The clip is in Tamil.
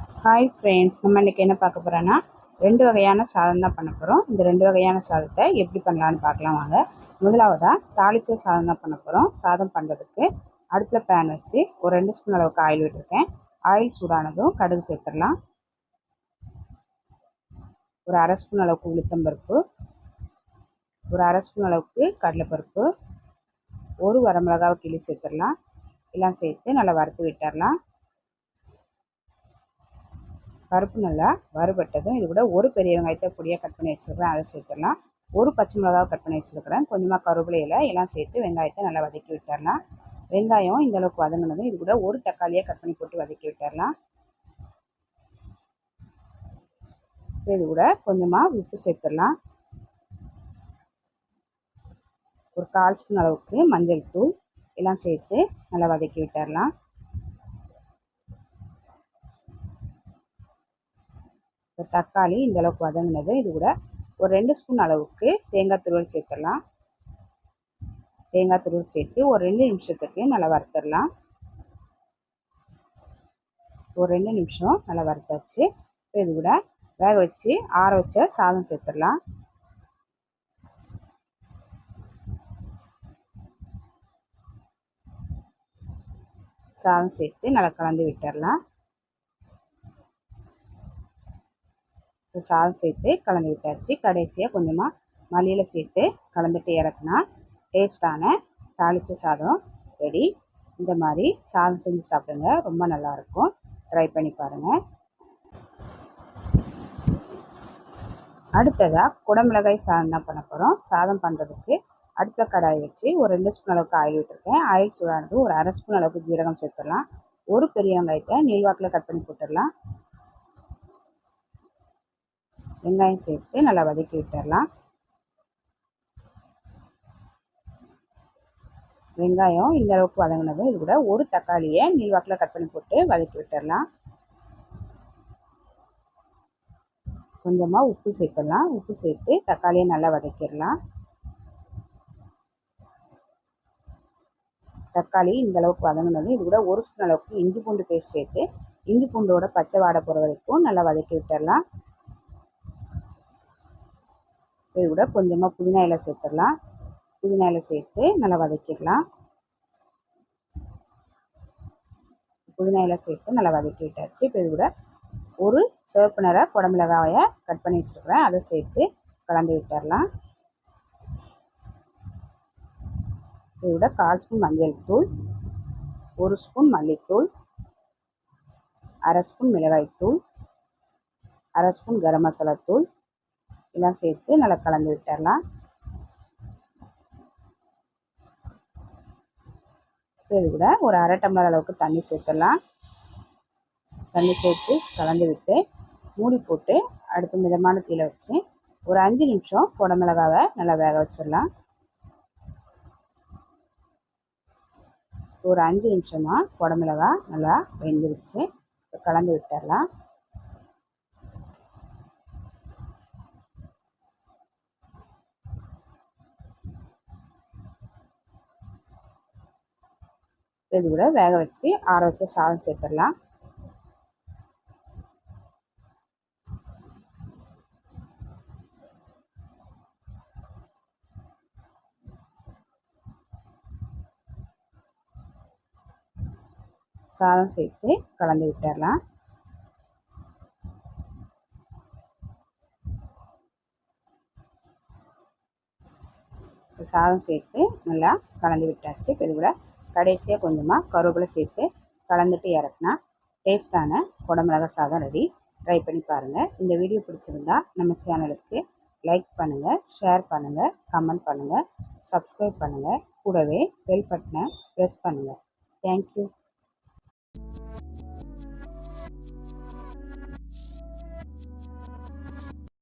ஹாய் ஃப்ரெண்ட்ஸ் நம்ம இன்றைக்கி என்ன பார்க்க போகிறோன்னா ரெண்டு வகையான சாதம் தான் பண்ண போகிறோம் இந்த ரெண்டு வகையான சாதத்தை எப்படி பண்ணலான்னு பார்க்கலாம் வாங்க. முதலாவதாக தாளித்த சாதம் தான் பண்ண போகிறோம் சாதம் பண்ணுறதுக்கு அடுப்பில் பேன் வச்சு ஒரு ரெண்டு ஸ்பூன் அளவுக்கு ஆயில் விட்டுருக்கேன். ஆயில் சூடானதும் கடுகு சேர்த்துடலாம். ஒரு அரை ஸ்பூன் அளவுக்கு உளுத்தம்பருப்பு ஒரு அரை ஸ்பூன் அளவுக்கு கடலைப்பருப்பு. ஒரு வரமிளகாவை கிளி சேர்த்துடலாம். எல்லாம் சேர்த்து நல்லா வறுத்து விட்டுடலாம். பருப்பு நல்லா வறுபட்டதும் இது கூட ஒரு பெரிய வெங்காயத்தை பொடியாக கட் பண்ணி வச்சுருக்கிறேன் அதை சேர்த்துடலாம். ஒரு பச்சை மிளகாவை கட் பண்ணி வச்சுருக்கிறேன். கொஞ்சமாக கருவேப்பிலையில் எல்லாம் சேர்த்து வெங்காயத்தை நல்லா வதக்கி விட்டுறலாம் வெங்காயம் இந்தளவுக்கு வதங்கினதும் இது கூட ஒரு தக்காளியை கட் பண்ணி போட்டு வதக்கி விட்டுறலாம் இது கூட கொஞ்சமாக உப்பு சேர்த்துடலாம். ஒரு கால் ஸ்பூன் அளவுக்கு மஞ்சள் தூள் எல்லாம் சேர்த்து நல்லா வதக்கி விட்டுறலாம் இப்போ தக்காளி இந்த அளவுக்கு வதங்கினது. இது கூட ஒரு ரெண்டு ஸ்பூன் அளவுக்கு தேங்காய் துருவல் சேர்த்துடலாம். தேங்காய் துருவல் சேர்த்து ஒரு ரெண்டு நிமிஷத்துக்கு நல்லா வறுத்துடலாம். ஒரு ரெண்டு நிமிஷம் நல்லா வறுத்தாச்சு. இது கூட வேக வச்சு ஆற வச்ச சாதம் சேர்த்துடலாம். சாதம் சேர்த்து நல்லா கலந்து விட்டுடலாம். சாதம் சேர்த்து கலந்து விட்டாச்சு. கடைசியாக கொஞ்சமாக மல்லியில் சேர்த்து கலந்துட்டு இறக்குனா டேஸ்ட்டான தாளித்த சாதம் ரெடி இந்த மாதிரி சாதம் செஞ்சு சாப்பிடுங்க. ரொம்ப நல்லாயிருக்கும். ட்ரை பண்ணி பாருங்கள் அடுத்ததாக குடமிளகாய் சாதம் தான் பண்ண போகிறோம் சாதம் பண்ணுறதுக்கு அடுப்பில் கடாய் வச்சு ஒரு ரெண்டு ஸ்பூன் அளவுக்கு ஆயில் விட்டுருக்கேன் ஆயில் சூடானது ஒரு அரை ஸ்பூன் அளவுக்கு ஜீரகம் சேர்த்துடலாம். ஒரு பெரிய வெங்காயத்தை நீள்வாக்கில் கட் பண்ணி போட்டுடலாம். வெங்காயம் சேர்த்து நல்லா வதக்கி விட்டுடலாம். வெங்காயம் இந்த அளவுக்கு வதங்கினதும் இது கூட ஒரு தக்காளியை நீள்வாக்கில் கட் பண்ணி போட்டு வதக்கி விட்டுடலாம். கொஞ்சமாக உப்பு சேர்த்துடலாம். உப்பு சேர்த்து தக்காளியை நல்லா வதக்கிடலாம். தக்காளி இந்த அளவுக்கு வதங்கினதும் இது கூட ஒரு ஸ்பூன் அளவுக்கு இஞ்சி பூண்டு பேஸ்ட் சேர்த்து இஞ்சி பூண்டோட பச்சை வாடை போகிற வரைக்கும் நல்லா வதக்கி விட்டுடலாம். இது கூட கொஞ்சமாக புதினா இலை சேர்த்துடலாம். புதினா இலை சேர்த்து நல்லா வதக்கிடலாம். புதினா இலை சேர்த்து நல்லா வதக்கி விட்டாச்சு இப்போ இது கூட ஒரு சிவப்பு நிற குடமிளகாயை கட் பண்ணி வச்சுருக்குறேன். அதை சேர்த்து கலந்து விட்டுடலாம். இது விட கால் ஸ்பூன் மஞ்சள் தூள் ஒரு ஸ்பூன் மல்லித்தூள் அரை ஸ்பூன் மிளகாய்த்தூள் அரை ஸ்பூன் கரம் மசாலா தூள் எல்லாம் சேர்த்து நல்லா கலந்து விட்டுடலாம் இது கூட ஒரு அரை டம்ளர் அளவுக்கு தண்ணி சேர்த்துடலாம். தண்ணி சேர்த்து கலந்து விட்டு மூடி போட்டு அடுப்பு மிதமான தீயில் வச்சு ஒரு அஞ்சு நிமிஷம் குடமிளகாவை நல்லா வேக வச்சிடலாம். ஒரு அஞ்சு நிமிஷமாக குடமிளகா நல்லா வெந்துருச்சு. கலந்து விட்டுடலாம். இது கூட வேக வச்சு ஆற வச்ச சாதம் சேர்த்துடலாம். சாதம் சேர்த்து கலந்து விட்டுடலாம். சாதம் சேர்த்து நல்லா கலந்து விட்டாச்சு. இப்போ இது கூட கடைசியாக கொஞ்சமாக கருவேப்பிலை சேர்த்து கலந்துட்டு இறக்குனா டேஸ்ட்டான குடமிளகா சாதம் ரெடி ட்ரை பண்ணி பாருங்கள் இந்த வீடியோ பிடிச்சிருந்தா நம்ம சேனலுக்கு லைக் பண்ணுங்கள் ஷேர் பண்ணுங்கள் கமெண்ட் பண்ணுங்கள் சப்ஸ்கிரைப் பண்ணுங்கள் கூடவே பெல் பட்டனை ப்ரெஸ் பண்ணுங்கள் தேங்க்யூ